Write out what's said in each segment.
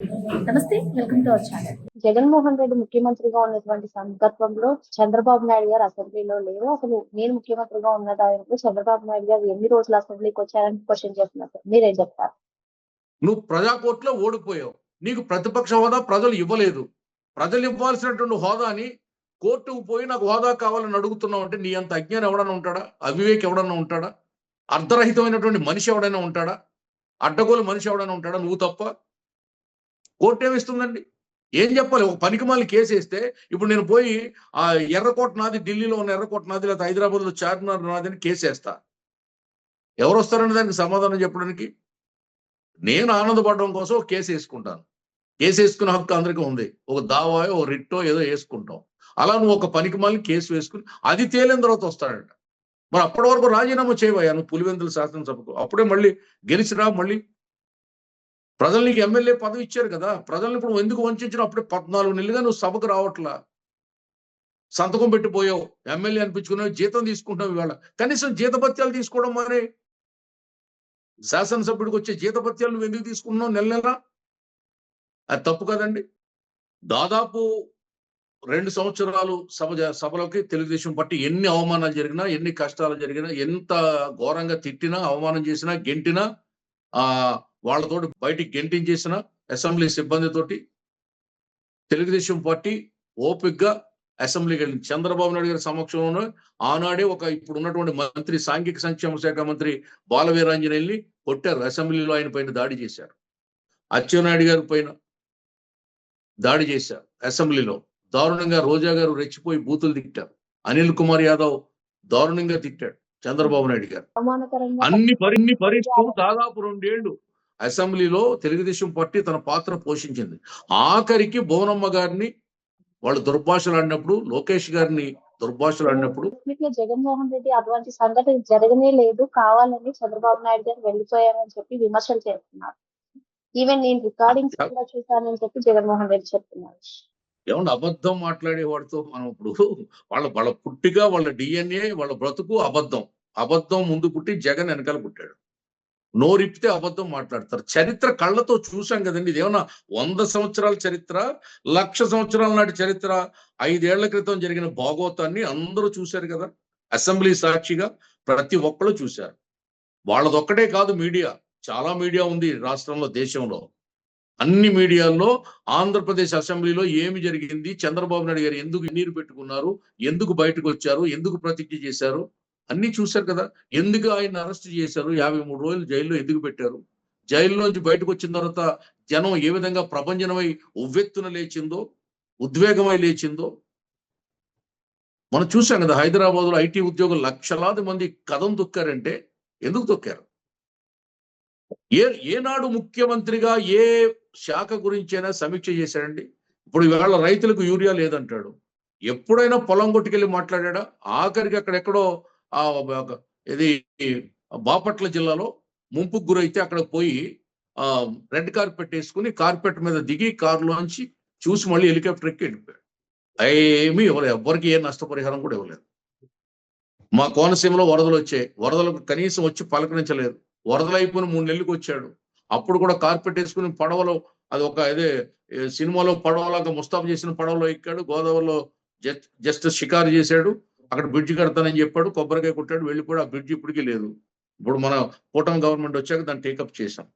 నమస్తే welcome to our channel. Jaganmohan Reddy ముఖ్యమంత్రిగా ఉన్నటువంటి సందర్భంలో చంద్రబాబు నాయుడు గారు అసెంబ్లీలో లేరు. అసలు నేను ముఖ్యమంత్రిగా ఉన్న టైంలో చంద్రబాబు నాయుడు గారు ఎన్ని రోజులు అసెంబ్లీకి వచ్చారని క్వశ్చన్ చేస్తున్నారు సార్. మీరేం చెప్తారు? నువ్వు ప్రజాకోర్టులో ఓడిపోయావు. నీకు ప్రతిపక్ష హోదా ప్రజలు ఇవ్వలేదు. ప్రజలు ఇవ్వాల్సినటువంటి హోదాని కోర్టుకు పోయి నాకు హోదా కావాలని అడుగుతున్నావు అంటే నీ అంత అజ్ఞానం ఎవడన్నా ఉంటాడా? అవివేక్ ఎవడన్నా ఉంటాడా? అర్ధరహితమైనటువంటి మనిషి ఎవడైనా ఉంటాడా? అడ్డగోలు మనిషి ఎవడైనా ఉంటాడా నువ్వు తప్ప? కోర్టు ఏమిస్తుందండి ఏం చెప్పాలి? ఒక పనికిమాలి కేసు వేస్తే ఇప్పుడు నేను పోయి ఆ ఎర్రకోట నాది ఢిల్లీలో ఉన్న ఎర్రకోట నాది లేదా హైదరాబాద్లో చార్మినార్ నాది అని కేసు వేస్తా ఎవరు వస్తారని దానికి సమాధానం చెప్పడానికి? నేను ఆనందపడడం కోసం ఒక కేసు వేసుకుంటాను. కేసు వేసుకునే హక్కు అందరికీ ఉంది. ఒక దావాయో ఒక రిట్టో ఏదో వేసుకుంటాం. అలా నువ్వు ఒక పనికి కేసు వేసుకుని అది తేలిన తర్వాత వస్తాడంట. మరి అప్పటి వరకు రాజీనామా చేయవయ్యా నువ్వు పులివెందుల శాసనసభకు? అప్పుడే మళ్ళీ గెలిచిరా మళ్ళీ? ప్రజలు నీకు ఎమ్మెల్యే పదవి ఇచ్చారు కదా ప్రజల్ని ఇప్పుడు ఎందుకు వంచిన అప్పుడే పద్నాలుగు నెలలుగా నువ్వు సభకు రావట్లా. సంతకం పెట్టిపోయావు. ఎమ్మెల్యే అనిపించుకున్నావు జీతం తీసుకుంటున్నావు ఇవాళ. కనీసం జీతభత్యాలు తీసుకోవడం మరి. శాసనసభ్యుడికి వచ్చే జీతభత్యాలు నువ్వు ఎందుకు తీసుకున్నావు నెల నెల? అది తప్పు కదండి. దాదాపు రెండు సంవత్సరాలు సభ జ- సభలోకి తెలుగుదేశం పార్టీ ఎన్ని అవమానాలు జరిగినా ఎన్ని కష్టాలు జరిగినా ఎంత ఘోరంగా తిట్టినా అవమానం చేసినా గెంటినా ఆ వాళ్ళతోటి బయటికి గెంటించేసిన అసెంబ్లీ సిబ్బందితోటి తెలుగుదేశం పార్టీ ఓపిక్గా అసెంబ్లీకి వెళ్ళింది చంద్రబాబు నాయుడు గారి సమక్షంలో ఆనాడే ఒక ఇప్పుడు ఉన్నటువంటి మంత్రి సాంఘిక సంక్షేమ శాఖ మంత్రి బాలవీరాంజనేయుల్ని కొట్టారు. అసెంబ్లీలో ఆయన పైన దాడి చేశారు. అచ్చెన్నాయుడు గారి పైన దాడి చేశారు. అసెంబ్లీలో దారుణంగా రోజా గారు రెచ్చిపోయి బూతులు తిట్టారు. అనిల్ కుమార్ యాదవ్ దారుణంగా తిట్టాడు చంద్రబాబు నాయుడు గారు. అన్ని పరిన్ని భరిస్తూ దాదాపు రెండేళ్ళు అసెంబ్లీలో తెలుగుదేశం పార్టీ తన పాత్ర పోషించింది. ఆఖరికి భువనమ్మ గారిని వాళ్ళు దుర్భాషలు ఆడినప్పుడు లోకేష్ గారిని దుర్భాషలు ఆడినప్పుడు జగన్మోహన్ రెడ్డి అటువంటి సంఘటన జరగనే లేదు. కావాలని చంద్రబాబు నాయుడు గారు వెళ్ళిపోయారని చెప్పి విమర్శలు చేస్తున్నారు. ఈవెన్ నేను రికార్డింగ్స్ కూడా చూశానని చెప్పి జగన్మోహన్ రెడ్డి చెప్తున్నారు. ఏమన్నా అబద్ధం మాట్లాడేవాడితో మనం ఇప్పుడు వాళ్ళ వాళ్ళ పుట్టిగా వాళ్ళ డిఎన్ఏ వాళ్ళ బ్రతుకు అబద్ధం. అబద్ధం ముందు పుట్టి జగన్ వెనకాల పుట్టాడు. నోరిప్పితే అబద్ధం మాట్లాడతారు. చరిత్ర కళ్ళతో చూసాం కదండి. ఇది వంద సంవత్సరాల చరిత్ర లక్ష సంవత్సరాల నాటి చరిత్ర ఐదేళ్ళ క్రితం జరిగిన భాగవతాన్ని అందరూ చూశారు కదా? అసెంబ్లీ సాక్షిగా ప్రతి ఒక్కరు చూశారు. వాళ్ళదొక్కటే కాదు మీడియా. చాలా మీడియా ఉంది రాష్ట్రంలో దేశంలో. అన్ని మీడియాల్లో ఆంధ్రప్రదేశ్ అసెంబ్లీలో ఏమి జరిగింది? చంద్రబాబు నాయుడు గారు ఎందుకు నీరు పెట్టుకున్నారు? ఎందుకు బయటకు వచ్చారు ఎందుకు ప్రతిజ్ఞ చేశారు? అన్ని చూశారు కదా. ఎందుకు ఆయన అరెస్ట్ చేశారు? యాభై మూడు రోజులు జైల్లో ఎందుకు పెట్టారు? జైల్లోంచి బయటకు వచ్చిన తర్వాత జనం ఏ విధంగా ప్రపంచమై ఉవ్వెత్తున లేచిందో ఉద్వేగమై లేచిందో? మనం చూసాం కదా హైదరాబాద్లో ఐటీ ఉద్యోగులు లక్షలాది మంది కథం తొక్కారంటే ఎందుకు తొక్కారు? ఏ ఏనాడు ముఖ్యమంత్రిగా ఏ శాఖ గురించైనా సమీక్ష చేశాడండి? ఇప్పుడు ఇవాళ రైతులకు యూరియా లేదంటాడు. ఎప్పుడైనా పొలం కొట్టుకెళ్ళి మాట్లాడా ఆఖరికి అక్కడెక్కడో ఇది బాపట్ల జిల్లాలో ముంపుకు గురైతే అక్కడ పోయి ఆ రెడ్ కార్పెట్ వేసుకుని కార్పెట్ మీద దిగి కారులోంచి చూసి మళ్ళీ హెలికాప్టర్ ఎక్కి వెళ్ళిపోయాడు. ఏమీ ఇవ్వలేదు. ఎవ్వరికి ఏ నష్టపరిహారం కూడా ఇవ్వలేదు. మా కోనసీమలో వరదలు వచ్చాయి. వరదలకు కనీసం వచ్చి పలకరించలేదు. వరదలు అయిపోయిన మూడు నెలలకు వచ్చాడు. అప్పుడు కూడా కార్పెట్ వేసుకుని పడవలో అది ఒక ఇదే సినిమాలో పడవలాగా ముస్తాబు చేసిన పడవలో ఎక్కాడు. గోదావరిలో జస్ట్ జస్ట్ షికారు చేశాడు. అక్కడ బ్రిడ్జి కడతానని చెప్పాడు కొబ్బరికాయ కొట్టాడు వెళ్ళిపోయాడు ఆ బ్రిడ్జి ఇప్పటికీ లేదు. ఇప్పుడు మన కూటమి గవర్నమెంట్ వచ్చాక దాన్ని టేకప్ చేశాం.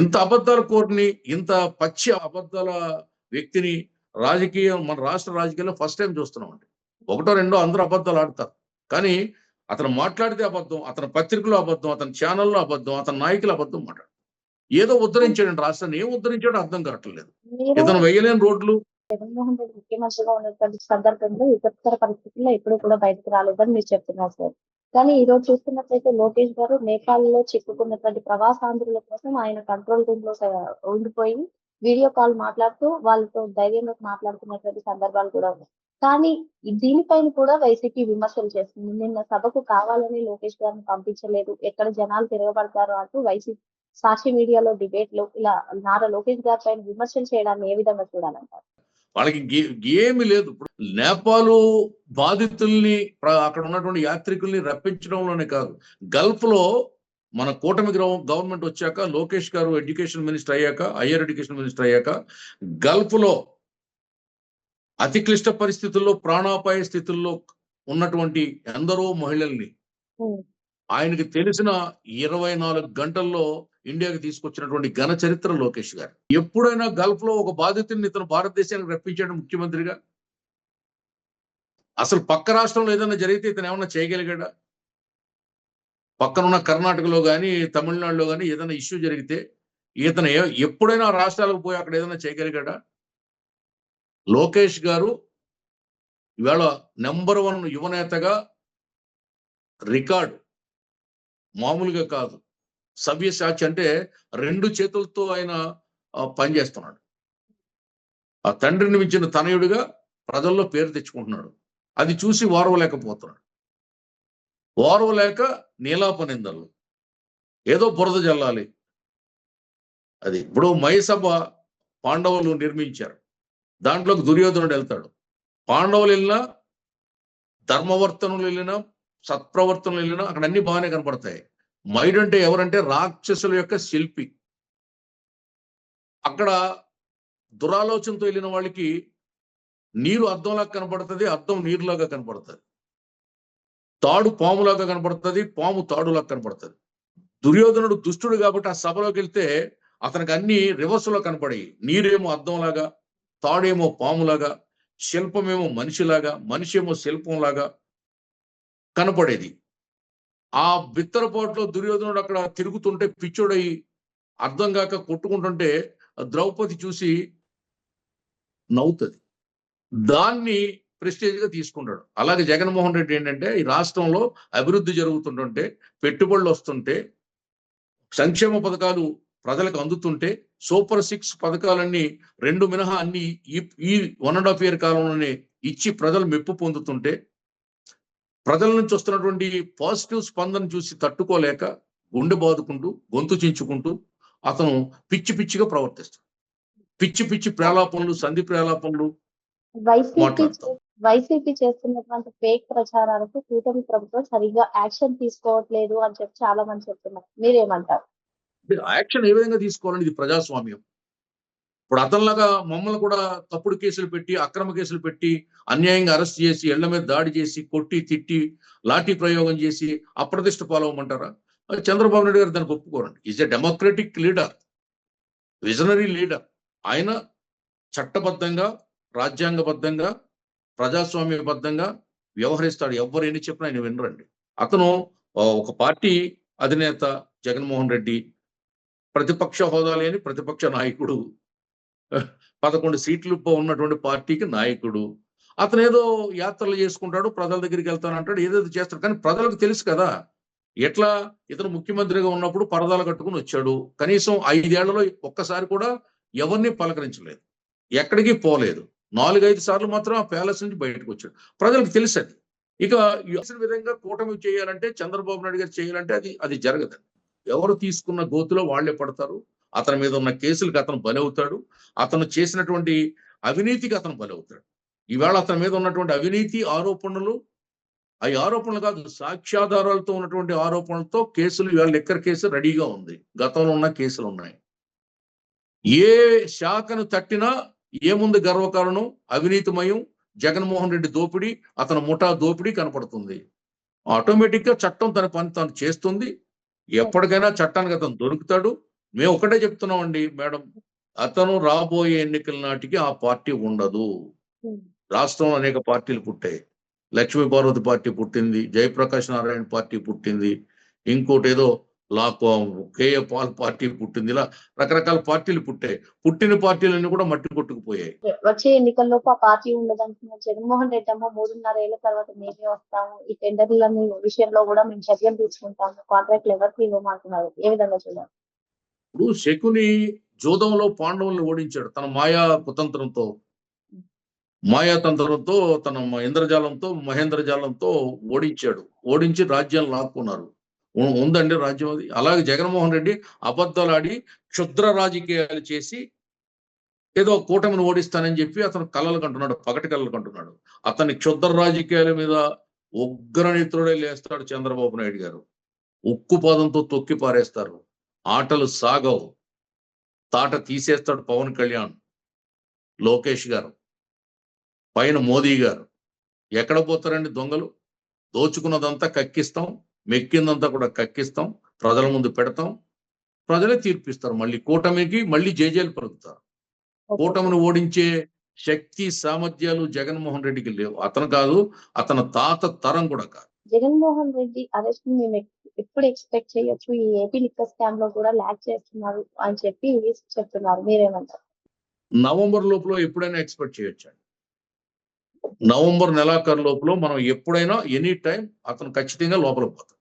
ఇంత అబద్ధాల కోరిని ఇంత పచ్చి అబద్ధాల వ్యక్తిని రాజకీయం మన రాష్ట్ర రాజకీయాల్లో ఫస్ట్ టైం చూస్తున్నాం అండి. ఒకటో రెండో అందరూ అబద్ధాలు ఆడతారు. కానీ అతను మాట్లాడితే అబద్ధం అతని పత్రికలో అబద్ధం అతని ఛానల్లో అబద్ధం అతని నాయకులు అబద్ధం మాట్లాడు ఏదో ఉద్ధరించాడండి రాష్ట్రాన్ని ఏం ఉద్ధరించాడో అర్థం కావట్లేదు. ఇతను వేయలేని రోడ్లు జగన్మోహన్ రెడ్డి ముఖ్యమంత్రిగా ఉన్నటువంటి సందర్భంలో ఇతర పరిస్థితుల్లో ఎప్పుడు కూడా బయటకు రాలేదని మీరు చెప్తున్నారు సార్. కానీ ఈ రోజు చూస్తున్నట్లయితే లోకేష్ గారు నేపాల్లో చిక్కుకున్నటువంటి ప్రవాసాంధ్రుల కోసం ఆయన కంట్రోల్ రూమ్లో ఉండిపోయి వీడియో కాల్ మాట్లాడుతూ వాళ్ళతో ధైర్యంగా మాట్లాడుతున్నటువంటి సందర్భాలు కూడా ఉన్నాయి. కానీ దీనిపైన కూడా వైసీపీ విమర్శలు చేస్తుంది. నిన్న సభకు కావాలని లోకేష్ గారిని పంపించలేదు. ఎక్కడ జనాలు తిరగబడతారు అంటూ వైసీపీ సాక్షి మీడియాలో డిబేట్లు ఇలా నారా లోకేష్ గారి పైన విమర్శలు చేయడాన్ని ఏ విధంగా చూడాలంటారు? వాళ్ళకి గే- ఏమీ లేదు. ఇప్పుడు నేపాలు బాధితుల్ని అక్కడ ఉన్నటువంటి యాత్రికుల్ని రప్పించడంలోనే కాదు. గల్ఫ్లో మన కూటమి గవర్నమెంట్ వచ్చాక లోకేష్ గారు ఎడ్యుకేషన్ మినిస్టర్ అయ్యాక హయ్యర్ ఎడ్యుకేషన్ మినిస్టర్ అయ్యాక గల్ఫ్లో అతి క్లిష్ట పరిస్థితుల్లో ప్రాణాపాయ స్థితుల్లో ఉన్నటువంటి ఎందరో మహిళల్ని ఆయనకి తెలిసిన ఇరవై నాలుగు గంటల్లో ఇండియాకి తీసుకొచ్చినటువంటి ఘన చరిత్ర లోకేష్ గారు. ఎప్పుడైనా గల్ఫ్లో ఒక బాధితుడిని ఇతను భారతదేశానికి రప్పించాడు ముఖ్యమంత్రిగా? అసలు పక్క రాష్ట్రంలో ఏదైనా జరిగితే ఇతను ఏమన్నా చేయగలిగాడా? పక్కనున్న కర్ణాటకలో కానీ తమిళనాడులో కానీ ఏదైనా ఇష్యూ జరిగితే ఇతను ఎప్పుడైనా ఆ రాష్ట్రాలకు పోయి అక్కడ ఏదైనా చేయగలిగాడా? లోకేష్ గారు ఇవాళ నెంబర్ వన్ యువనేతగా రికార్డు మామూలుగా కాదు. సవ్యసాచి అంటే రెండు చేతులతో ఆయన పనిచేస్తున్నాడు ఆ తండ్రిని మించిన తనయుడిగా ప్రజల్లో పేరు తెచ్చుకుంటున్నాడు. అది చూసి ఓర్వలేకపోతున్నాడు ఓర్వలేక నీలాపనిందలు ఏదో బురద జల్లాలి. అది ఇప్పుడు మయసభ పాండవులు నిర్మించారు. దాంట్లోకి దుర్యోధనుడు వెళ్తాడు. పాండవులు వెళ్ళినా ధర్మవర్తనులు వెళ్ళినా సత్ప్రవర్తనలు వెళ్ళినా అక్కడ అన్ని బాగానే కనపడతాయి. మైడ్ అంటే ఎవరంటే రాక్షసుల యొక్క శిల్పి. అక్కడ దురాలోచనతో వెళ్ళిన వాళ్ళకి నీరు అద్దంలాగా కనపడుతుంది అద్దం నీరులాగా కనపడుతుంది. తాడు పాములాగా కనపడుతుంది పాము తాడులాగా కనపడుతుంది. దుర్యోధనుడు దుష్టుడు కాబట్టి ఆ సభలోకి వెళ్తే అతనికి అన్ని రివర్స్లో కనపడాయి నీరేమో అద్దంలాగా తాడేమో పాములాగా శిల్పమేమో మనిషిలాగా మనిషి ఏమో శిల్పంలాగా కనపడేది. ఆ బిత్తరపాటులో దుర్యోధనుడు అక్కడ తిరుగుతుంటే పిచ్చోడై అర్థం కాక కొట్టుకుంటుంటే ద్రౌపది చూసి నవ్వుతుంది. దాన్ని ప్రెస్టేజ్గా తీసుకుంటాడు. అలాగే జగన్మోహన్ రెడ్డి ఏంటంటే ఈ రాష్ట్రంలో అభివృద్ధి జరుగుతుంటుంటే పెట్టుబడులు వస్తుంటే సంక్షేమ పథకాలు ప్రజలకు అందుతుంటే సూపర్ సిక్స్ పథకాలన్నీ రెండు మినహా అన్ని ఈ ఈ వన్ అండ్ హాఫ్ ఇయర్ కాలంలోనే ఇచ్చి ప్రజలు మెప్పు పొందుతుంటే ప్రజల నుంచి వస్తున్నటువంటి పాజిటివ్ స్పందన చూసి తట్టుకోలేక గుండె బాదుకుంటూ గొంతు చించుకుంటూ అతను పిచ్చి పిచ్చిగా ప్రవర్తిస్తాడు. పిచ్చి పిచ్చి ప్రేలాపనలు సంధి ప్రేలాపనలు వైసీపీ చేస్తున్నటువంటి ఫేక్ ప్రచారాలకు కూటమి ప్రభుత్వం సరిగ్గా యాక్షన్ తీసుకోవట్లేదు అని చెప్పి చాలా మంది చెప్తున్నారు. మీరేమంటారు? యాక్షన్ ఏ విధంగా తీసుకోవాలని ఇది ప్రజాస్వామ్యం? ఇప్పుడు అతనిలాగా మమ్మల్ని కూడా తప్పుడు కేసులు పెట్టి అక్రమ కేసులు పెట్టి అన్యాయంగా అరెస్ట్ చేసి ఇళ్ళ మీద దాడి చేసి కొట్టి తిట్టి లాఠీ ప్రయోగం చేసి అప్రతిష్ట పాలవమంటారా? అది చంద్రబాబు నాయుడు గారు దానికి ఒప్పుకోరండి. Is a democratic leader visionary leader ఆయన చట్టబద్ధంగా రాజ్యాంగబద్ధంగా ప్రజాస్వామ్యబద్ధంగా వ్యవహరిస్తాడు. ఎవరు ఎన్ని చెప్పినా ఆయన వినరండి. అతను ఒక పార్టీ అధినేత జగన్మోహన్ రెడ్డి ప్రతిపక్ష హోదా లేని ప్రతిపక్ష నాయకుడు. పదకొండు సీట్లు ఉన్నటువంటి పార్టీకి నాయకుడు. అతను ఏదో యాత్రలు చేసుకుంటాడు ప్రజల దగ్గరికి వెళ్తానంటాడు ఏదేదో చేస్తాడు. కానీ ప్రజలకు తెలుసు కదా ఎట్లా ఇతను ముఖ్యమంత్రిగా ఉన్నప్పుడు పరదాలు కట్టుకుని వచ్చాడు. కనీసం ఐదేళ్ళలో ఒక్కసారి కూడా ఎవరిని పలకరించలేదు. ఎక్కడికి పోలేదు. నాలుగైదు సార్లు మాత్రం ఆ ప్యాలెస్ నుంచి బయటకు వచ్చాడు. ప్రజలకు తెలుసు అది. ఇక విధంగా కూటమి చేయాలంటే చంద్రబాబు నాయుడు గారు చేయాలంటే అది అది జరగదు. ఎవరు తీసుకున్న గోతులో వాళ్ళే పడతారు. అతని మీద ఉన్న కేసులకు అతను బలవుతాడు. అతను చేసినటువంటి అవినీతికి అతను బలవుతాడు. ఈవేళ అతని మీద ఉన్నటువంటి అవినీతి ఆరోపణలు అవి ఆరోపణలు కాదు సాక్ష్యాధారాలతో ఉన్నటువంటి ఆరోపణలతో కేసులు ఇవాళ లెక్కర్ కేసు రెడీగా ఉంది. గతంలో ఉన్న కేసులు ఉన్నాయి. ఏ శాఖను తట్టినా ఏముంది గర్వకారణం? అవినీతిమయం జగన్మోహన్ రెడ్డి దోపిడీ అతని ముఠా దోపిడీ కనపడుతుంది. ఆటోమేటిక్గా చట్టం తన పని తాను చేస్తుంది. ఎప్పటికైనా చట్టానికి అతను దొరుకుతాడు. మేము ఒకటే చెప్తున్నామండి మేడం. అతను రాబోయే ఎన్నికల నాటికి ఆ పార్టీ ఉండదు. రాష్ట్రంలో అనేక పార్టీలు పుట్టాయి. లక్ష్మీ పార్వతి పార్టీ పుట్టింది జయప్రకాష్ నారాయణ పార్టీ పుట్టింది ఇంకోటి ఏదో లాక్ కేఏ పాల్ పార్టీ పుట్టింది ఇలా రకరకాల పార్టీలు పుట్టాయి. పుట్టిన పార్టీలన్నీ కూడా మట్టి కొట్టుకుపోయాయి. వచ్చే ఎన్నికల్లోపు ఆ పార్టీ ఉండదంటున్నారు జగన్మోహన్ రెడ్డి అమ్మ. మూడున్నర ఏళ్ళ తర్వాత మేమే వస్తాము. ఈ టెండర్లని విషయంలో కూడా మేము చర్యలు తీసుకుంటాము. కాంట్రాక్ట్లు ఎవరికి ఇవ్వమంటున్నారు? ఏ విధంగా చూడాలి? ఇప్పుడు శకుని జూదంలో పాండవుల్ని ఓడించాడు. తన మాయా కుతంత్రంతో మాయాతంత్రంతో తన ఇంద్రజాలంతో మహేంద్రజాలంతో ఓడించాడు. ఓడించి రాజ్యాన్ని లాక్కున్నారు. ఉందండి రాజ్యం అది. అలాగే జగన్మోహన్ రెడ్డి అబద్ధాలాడి క్షుద్ర రాజకీయాలు చేసి ఏదో కూటమిని ఓడిస్తానని చెప్పి అతను కళలు కంటున్నాడు పగటి కలలు కంటున్నాడు. అతని క్షుద్ర రాజకీయాల మీద ఉగ్రనిత్రుడే లేస్తాడు చంద్రబాబు నాయుడు గారు. ఉక్కు పాదంతో తొక్కి పారేస్తారు. ఆటలు సాగవు. తాట తీసేస్తాడు పవన్ కళ్యాణ్ లోకేష్ గారు. పైన మోదీ గారు. ఎక్కడ పోతారండి దొంగలు? దోచుకున్నదంతా కక్కిస్తాం మెక్కిందంతా కూడా కక్కిస్తాం ప్రజల ముందు పెడతాం. ప్రజలే తీర్పిస్తారు మళ్ళీ. కూటమికి మళ్ళీ జేజేలు పలుకుతారు. కూటమిని ఓడించే శక్తి సామర్థ్యాలు జగన్మోహన్ రెడ్డికి లేవు. అతను కాదు అతని తాత తరం కూడా కాదు. జగన్మోహన్ రెడ్డి అరెస్ట్ మేము ఎప్పుడు ఎక్స్పెక్ట్ చేయొచ్చు ఈ ఏపీ లిక్కర్ స్కామ్లో కూడా ల్యాక్ చేస్తున్నారు అని చెప్పి చెప్తున్నారు. మీరేమంటారు? నవంబర్ లోపల ఎప్పుడైనా ఎక్స్పెక్ట్ చేయొచ్చండి. నవంబర్ నెలాఖరు లోపల మనం ఎప్పుడైనా ఎనీ టైం అతను ఖచ్చితంగా లోపల పోతాం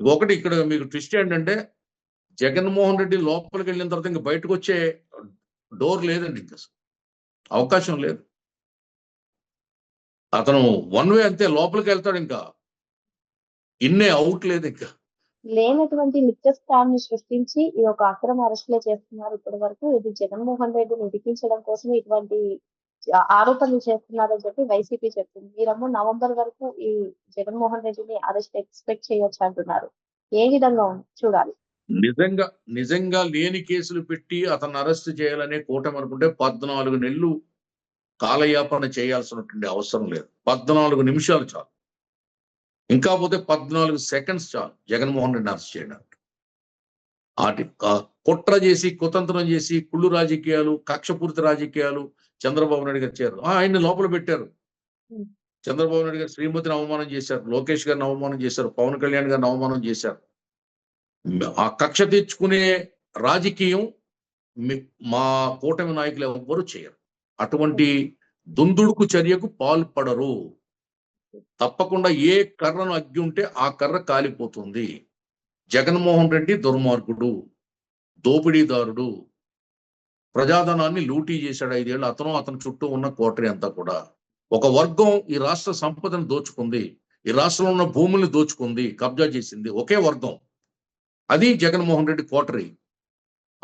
ఒకటి ఇక్కడ మీకు ట్విస్ట్ ఏంటంటే జగన్మోహన్ రెడ్డి లోపలికి వెళ్ళిన తర్వాత ఇంకా బయటకు వచ్చే డోర్ లేదండి ఇంకా అవకాశం లేదు. అతను వన్ వే అంతే లోపలికి వెళ్తాడు ఇంకా. ఇన్నే అవుట్ లేదు ఇంకా. లేనటువంటి నిత్య స్కామ్ని సృష్టించి ఇది ఒక అక్రమ అరెస్టులే చేస్తున్నారు ఇప్పటి వరకు ఇది జగన్మోహన్ రెడ్డిని ఇరికించడం కోసం ఇటువంటి ఆరోపణలు చేస్తున్నారని చెప్పి వైసీపీ చెప్తుంది. మీరేమో నవంబర్ వరకు ఈ జగన్మోహన్ రెడ్డిని అరెస్ట్ ఎక్స్పెక్ట్ చేయొచ్చు అంటున్నారు. ఏ విధంగా చూడాలి. నిజంగా నిజంగా లేని కేసులు పెట్టి అతను అరెస్ట్ చేయాలనే కూటమి అనుకుంటే పద్నాలుగు నెలలు కాలయాపన చేయాల్సినటువంటి అవసరం లేదు. పద్నాలుగు నిమిషాలు చాలు. ఇంకా పోతే పద్నాలుగు సెకండ్స్ చాలు. జగన్మోహన్ రెడ్డి అరెస్ట్ చేయడానికి. ఆటి క- కుట్ర చేసి కుతంత్రం చేసి కుళ్ళు రాజకీయాలు కక్షపూరిత రాజకీయాలు చంద్రబాబు నాయుడు గారు చేరు ఆయన్ని లోపల పెట్టారు. చంద్రబాబు నాయుడు గారు శ్రీమతిని అవమానం చేశారు. లోకేష్ గారిని అవమానం చేశారు. పవన్ కళ్యాణ్ గారిని అవమానం చేశారు. ఆ కక్ష తెచ్చుకునే రాజకీయం మీ- మా కూటమి నాయకులు ఎవ్వరూ చేయరు. అటువంటి దుందుడుకు చర్యకు పాల్పడరు. తప్పకుండా ఏ కర్రను అగ్గి ఉంటే ఆ కర్ర కాలిపోతుంది. జగన్మోహన్ రెడ్డి దుర్మార్గుడు దోపిడీదారుడు ప్రజాధనాన్ని లూటీ చేశాడు ఐదేళ్ళు. అతను అతని చుట్టూ ఉన్న కోటరీ అంతా కూడా. ఒక వర్గం ఈ రాష్ట్ర సంపదను దోచుకుంది. ఈ రాష్ట్రంలో ఉన్న భూముల్ని దోచుకుంది. కబ్జా చేసింది. ఒకే వర్గం. అది జగన్మోహన్ రెడ్డి కోటరీ.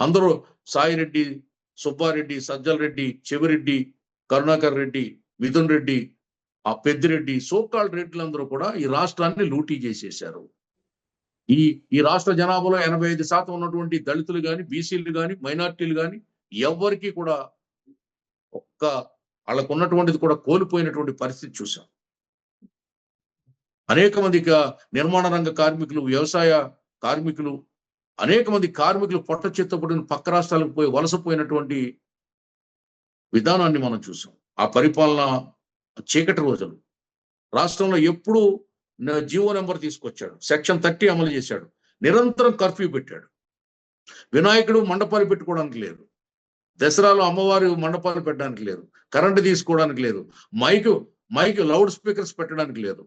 అందరూ సాయిరెడ్డి సుబ్బారెడ్డి సజ్జల రెడ్డి చెవిరెడ్డి కరుణాకర్ రెడ్డి మిథున్ రెడ్డి ఆ పెద్దిరెడ్డి సోకాల్ రెడ్లందరూ కూడా ఈ రాష్ట్రాన్ని లూటీ చేసేశారు. ఈ ఈ రాష్ట్ర జనాభాలో ఎనభై ఐదు శాతం ఉన్నటువంటి దళితులు కానీ బీసీలు కానీ మైనార్టీలు కానీ ఎవ్వరికీ కూడా ఒక్క వాళ్ళకు ఉన్నటువంటిది కూడా కోల్పోయినటువంటి పరిస్థితి చూసాం అనేక మంది నిర్మాణ రంగ కార్మికులు వ్యవసాయ కార్మికులు అనేక మంది కార్మికులు పొట్ట చిత్తపడిన పక్క రాష్ట్రాలకు పోయి వలసపోయినటువంటి విధానాన్ని మనం చూసాం ఆ పరిపాలన చీకటి రోజులు. రాష్ట్రంలో ఎప్పుడు జీవో నెంబర్ తీసుకొచ్చాడు. సెక్షన్ థర్టీ అమలు చేశాడు. నిరంతరం కర్ఫ్యూ పెట్టాడు. వినాయకుడు మండపాలు పెట్టుకోవడానికి లేదు దసరాలో అమ్మవారి మండపాలు పెట్టడానికి లేదు కరెంటు తీసుకోవడానికి లేదు మైక్ మైక్ లౌడ్ స్పీకర్స్ పెట్టడానికి లేదు.